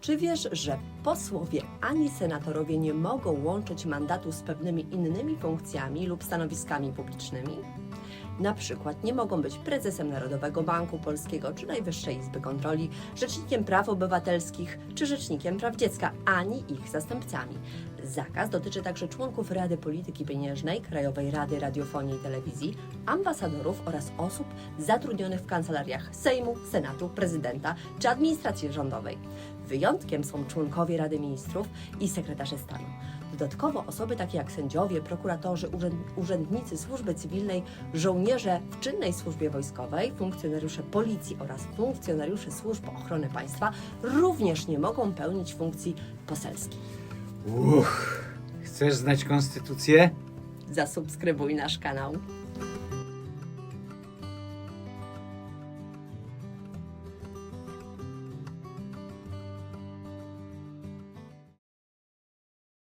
Czy wiesz, że posłowie ani senatorowie nie mogą łączyć mandatu z pewnymi innymi funkcjami lub stanowiskami publicznymi? Na przykład nie mogą być prezesem Narodowego Banku Polskiego czy Najwyższej Izby Kontroli, rzecznikiem praw obywatelskich czy rzecznikiem praw dziecka, ani ich zastępcami. Zakaz dotyczy także członków Rady Polityki Pieniężnej, Krajowej Rady Radiofonii i Telewizji, ambasadorów oraz osób zatrudnionych w kancelariach Sejmu, Senatu, Prezydenta czy administracji rządowej. Wyjątkiem są członkowie Rady Ministrów i sekretarze stanu. Dodatkowo osoby takie jak sędziowie, prokuratorzy, urzęd, urzędnicy służby cywilnej, żołnierze w czynnej służbie wojskowej, funkcjonariusze policji oraz funkcjonariusze służb ochrony państwa również nie mogą pełnić funkcji poselskich. Uch, chcesz znać konstytucję? Zasubskrybuj nasz kanał.